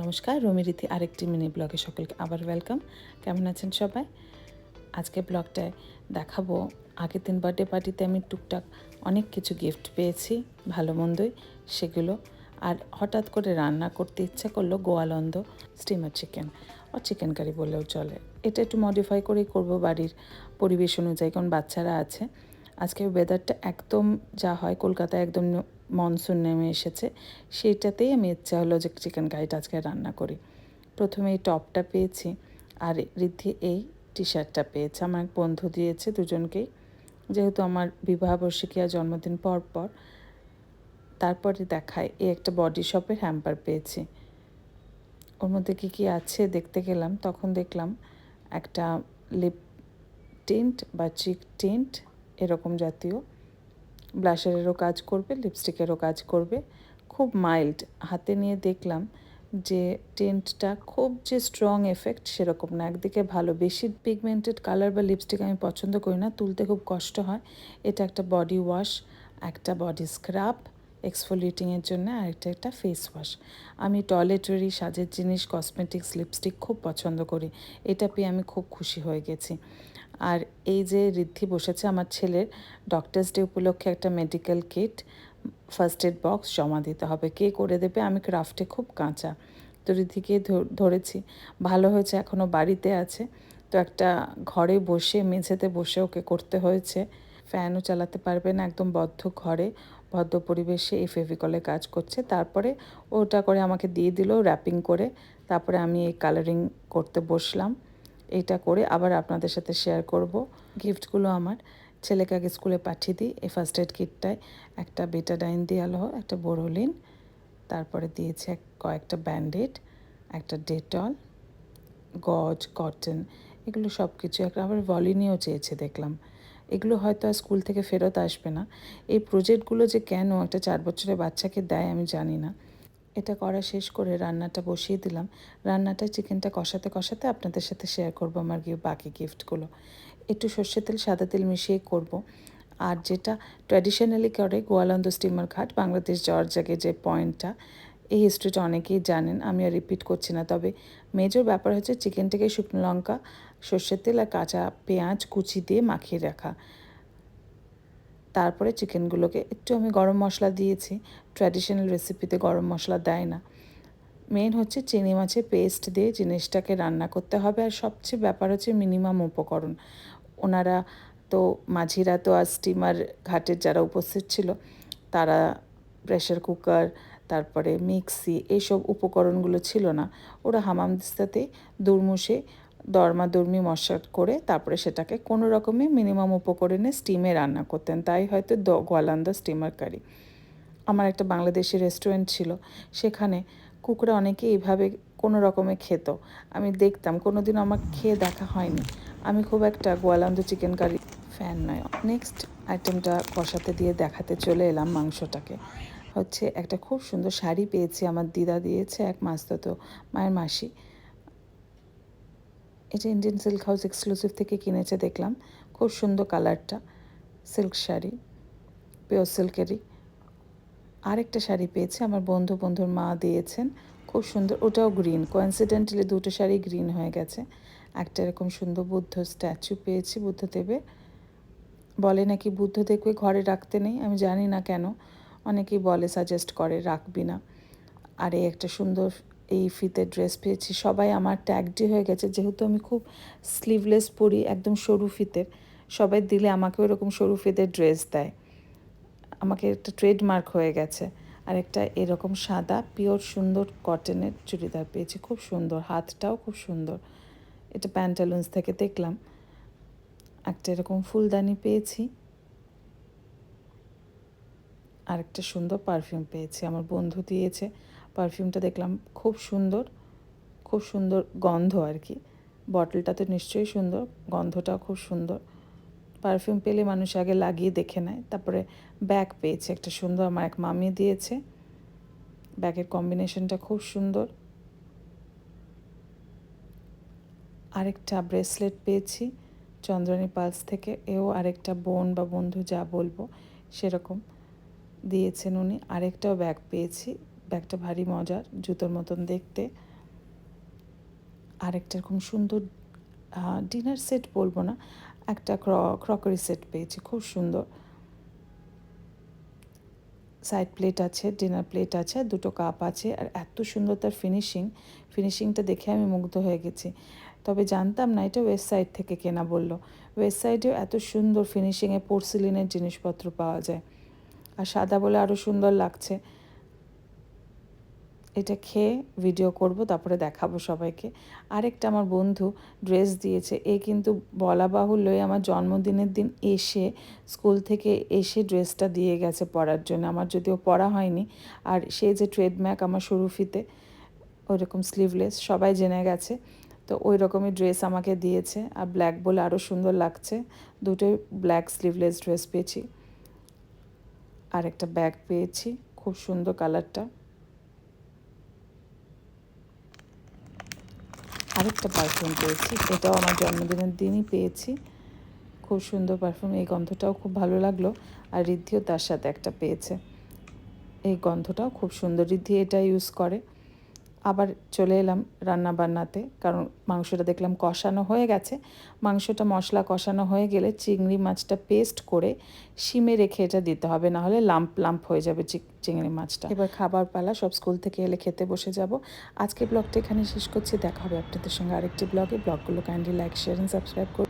নমস্কার রমিরীতি আরেকটি মিনি ব্লগে সকলকে আবার ওয়েলকাম কেমন আছেন সবাই? আজকে ব্লগটায় দেখাবো, আগের দিন বার্থডে পার্টিতে আমি টুকটাক অনেক কিছু গিফট পেয়েছি, ভালো মন্দই সেগুলো। আর হঠাৎ করে রান্না করতে ইচ্ছা করল গোয়ালন্দ স্টিমার চিকেন ও চিকেন কারি বললেও চলে। এটা একটু মডিফাই করেই করব বাড়ির পরিবেশ অনুযায়ী, কারণ বাচ্চারা আছে। আজকে ওয়েদারটা একদম যা হয়, কলকাতায় একদম মনসুন নেমে এসেছে। সেইটাতেই আমি ইচ্ছা হলো যে চিকেন কারিটা আজকে রান্না করি। প্রথমে এই টপটা পেয়েছি আর রিদ্ধি এই টি শার্টটা পেয়েছে। আমার এক বন্ধু দিয়েছে দুজনকেই। যেহেতু আমার বিবাহবার্ষিকী আর জন্মদিন পর পর, তারপরে দেখায় এই একটা বডি শপের হ্যাম্পার পেয়েছি। ওর মধ্যে কী কী আছে দেখতে গেলাম। তখন দেখলাম একটা লিপ টিন্ট বা চিক টিন্ট এরকম জাতীয় ব্লাশারেরও কাজ করবে, লিপস্টিকেরও কাজ করবে। খুব মাইল্ড হাতে নিয়ে দেখলাম যে টেন্টটা খুব যে স্ট্রং এফেক্ট সেরকম না। একদিকে ভালো, বেশি পিগমেন্টেড কালার বা লিপস্টিক আমি পছন্দ করি না। তুলতে খুব কষ্ট হয়। এটা একটা বডি ওয়াশ একটা বডি স্ক্রাব এক্সফোলিয়েটিংয়ের জন্য আরেকটা একটা ফেস ওয়াশ আমি টয়লেটারি সাজের জিনিস কসমেটিক্স লিপস্টিক খুব পছন্দ করি। এটা পেয়ে আমি খুব খুশি হয়ে গেছি। আর এই যে ঋদ্ধি বসেছে আমার ছেলের ডক্টরস ডে উপলক্ষে একটা medical kit first aid box জমা দিতে হবে। কে করে দেবে? আমি ক্রাফটে খুব কাঁচা। তো ঋদ্ধিকে ধরেছি। ভালো হয়েছে এখনও বাড়িতে আছে। তো একটা ঘরে বসে, মেঝেতে বসে ওকে করতে হয়েছে। ফ্যানও চালাতে পারবে না, একদম বদ্ধ ঘরে। বদ্ধ পরিবেশে এই ফেভিকলে কাজ করছে। তারপরে ওটা করে আমাকে দিয়ে দিল র্যাপিং করে। তারপরে আমি এই কালারিং করতে বসলাম। এইটা করে আবার আপনাদের সাথে শেয়ার করব। গিফটগুলো আমার। ছেলেকে আগে স্কুলে পাঠিয়ে দিই। এই ফার্স্ট এড কিটটায় একটা বেটাডাইন দেওয়ালো একটা বোরোলিন তারপরে দিয়েছে কয়েকটা ব্যান্ডেড একটা ডেটল গজ কটন এগুলো সব কিছু একটা আবার ভলিনিও চেয়েছে দেখলাম। এগুলো হয়তো আর স্কুল থেকে ফেরত আসবে না। এই প্রজেক্টগুলো যে কেন একটা চার বছরের বাচ্চাকে দেয় আমি জানি না। এটা করা শেষ করে রান্নাটা বসিয়ে দিলাম। রান্নাটা চিকেনটা কষাতে কষাতে আপনাদের সাথে শেয়ার করব আমার বাকি গিফটগুলো একটু সর্ষে তেল, সাদা তেল মিশিয়ে করব। আর যেটা ট্র্যাডিশনালি করে গোয়ালন্দ স্টিমার ঘাট, বাংলাদেশ যাওয়ার জায়গায় যে পয়েন্টটা, এই হিস্ট্রিটা অনেকেই জানেন। আমি আর রিপিট করছি না। তবে মেজর ব্যাপার হচ্ছে চিকেনটাকে শুকনো লঙ্কা সর্ষের তেল আর কাঁচা পেঁয়াজ কুচি দিয়ে মাখিয়ে রাখা। তারপরে চিকেনগুলোকে একটু আমি গরম মশলা দিয়েছি। ট্র্যাডিশনাল রেসিপিতে গরম মশলা দেয় না। মেন হচ্ছে চিংড়ি মাছের পেস্ট দিয়ে জিনিসটাকে রান্না করতে হবে আর সবচেয়ে ব্যাপার হচ্ছে মিনিমাম উপকরণ। ওনারা তো, মাঝিরা তো আর স্টিমার ঘাটের যারা উপস্থিত ছিল, তারা প্রেশার কুকার তারপরে মিক্সি এইসব উপকরণগুলো ছিল না। ওরা হামামদিস্তাতেই দুর্মুষে দরমাদর্মি মশলা করে তারপরে সেটাকে কোনো রকমে মিনিমাম উপকরণে স্টিমে রান্না করতেন। তাই হয়তো দ গোয়ালান্দা স্টিমার কারি আমার একটা বাংলাদেশি রেস্টুরেন্ট ছিল, সেখানে কুকুরা অনেকে এইভাবে কোনো রকমে খেত। আমি দেখতাম কোনো দিন আমার খেয়ে দেখা হয়নি। আমি খুব একটা গোয়ালান্দ চিকেন কারি ফ্যান নয়। নেক্সট আইটেমটা কষাতে দিয়ে দেখাতে চলে এলাম মাংসটাকে। হচ্ছে একটা খুব সুন্দর শাড়ি পেয়েছি আমার দিদা দিয়েছে, এক মাস তো, মায়ের মাসি। এটা ইন্ডিয়ান সিল্ক হাউস এক্সক্লুসিভ থেকে কিনেছে, দেখলাম। খুব সুন্দর কালারটা সিল্ক শাড়ি পিওর সিল্কেরই আরেকটা শাড়ি পেয়েছে, আমার বন্ধু বন্ধুর মা দিয়েছেন। খুব সুন্দর, ওটাও গ্রিন কোয়েন্সিডেন্টালি দুটো শাড়ি গ্রিন হয়ে গেছে। একটা এরকম সুন্দর বুদ্ধ স্ট্যাচু পেয়েছি বুদ্ধদেবের বলে নাকি বুদ্ধদেবকে ঘরে রাখতে নেই, আমি জানি না কেন। অনেকেই বলে সাজেস্ট করে, রাখবি না। আর এই একটা সুন্দর এই ফিতে ড্রেস পেয়েছি। সবাই আমার ট্যাগডি হয়ে গেছে। যেহেতু আমি খুব স্লিভলেস পরি, একদম সরু ফিতের সবাই দিলে আমাকেও এরকম সরু ফিতের ড্রেস দেয়। আমাকে একটা ট্রেডমার্ক হয়ে গেছে। আর একটা এরকম সাদা পিওর সুন্দর কটনের চুড়িদার পেয়েছি। খুব সুন্দর, হাতটাও খুব সুন্দর। এটা প্যান্টালুন্স থেকে দেখলাম। একটা এরকম ফুলদানি পেয়েছি। আর একটা সুন্দর পারফিউম পেয়েছি। আমার বন্ধু দিয়েছে। পারফিউমটা দেখলাম, খুব সুন্দর খুব সুন্দর গন্ধ আর কি। বটলটা তো নিশ্চয়ই সুন্দর, গন্ধটাও খুব সুন্দর। পারফিউম পেলে মানুষ আগে লাগিয়ে দেখে নেয়, তারপরে ব্যাগ পেয়েছে, একটা সুন্দর আমার এক মামি দিয়েছে। ব্যাগের কম্বিনেশনটা খুব সুন্দর। আরেকটা ব্রেসলেট পেয়েছি, চন্দ্রানী পালস থেকে, এও আরেকটা বোন বা বন্ধু যা বলব, সেরকম দিয়েছেন উনি। আরেকটাও ব্যাগ পেয়েছি ব্যাগটা ভারী মজার জুতোর মতন দেখতে। আরেকটা এরকম সুন্দর ডিনার সেট বলব না, একটা ক্র ক্রকারি সেট পেয়েছি, খুব সুন্দর। সাইড প্লেট আছে ডিনার প্লেট আছে, দুটো কাপ আছে, আর এত সুন্দর তার ফিনিশিং ফিনিশিংটা দেখে আমি মুগ্ধ হয়ে গেছি। তবে জানতাম না, এটা ওয়েস্ট সাইড থেকে কেনা বলল। ওয়েস্ট সাইডেও এত সুন্দর ফিনিশিংয়ে পোর্সিলিনের জিনিসপত্র পাওয়া যায়। আর সাদা বলে আরও সুন্দর লাগছে। এটা খেয়ে ভিডিও করব, তারপরে দেখাবো সবাইকে। আরেকটা আমার বন্ধু ড্রেস দিয়েছে, এ কিন্তু বলা বাহুল্যই আমার জন্মদিনের দিন এসে স্কুল থেকে এসে ড্রেসটা দিয়ে গেছে পরার জন্য। আমার যদিও পরা হয়নি, আর সে যে ট্রেডম্যাক আমার সরুফিতে ওইরকম স্লিভলেস সবাই জেনে গেছে। তো ওই রকমই ড্রেস আমাকে দিয়েছে, আর ব্ল্যাক বলে আরও সুন্দর লাগছে। দুটোই ব্ল্যাক স্লিভলেস ড্রেস পেয়েছি। আর একটা ব্যাগ পেয়েছি, খুব সুন্দর কালারটা আরেকটা পারফিউম পেয়েছি এটাও আমার জন্মদিনের দিনই পেয়েছি। খুব সুন্দর পারফিউম এই গন্ধটাও খুব ভালো লাগল। আর রিদ্ধিও তার সাথে একটা পেয়েছে। এই গন্ধটাও খুব সুন্দর। রিদ্ধি এটা ইউজ করে। আবার চলে এলাম রান্না বান্নাতে কারণ মাংসটা দেখলাম কষানো হয়ে গেছে। মাংসটা, মশলা কষানো হয়ে গেলে চিংড়ি মাছটা পেস্ট করে শিমে রেখে এটা দিতে হবে, না হলে লাম্প লাম্প হয়ে যাবে চিংড়ি মাছটা। এবার খাবার পালা, সব স্কুল থেকে এলে খেতে বসে যাব। আজকে ব্লগটা এখানে শেষ করছি, দেখা হবে আপনাদের সঙ্গে আরেকটি ব্লগে। ব্লগগুলো kindly like share and subscribe করুন।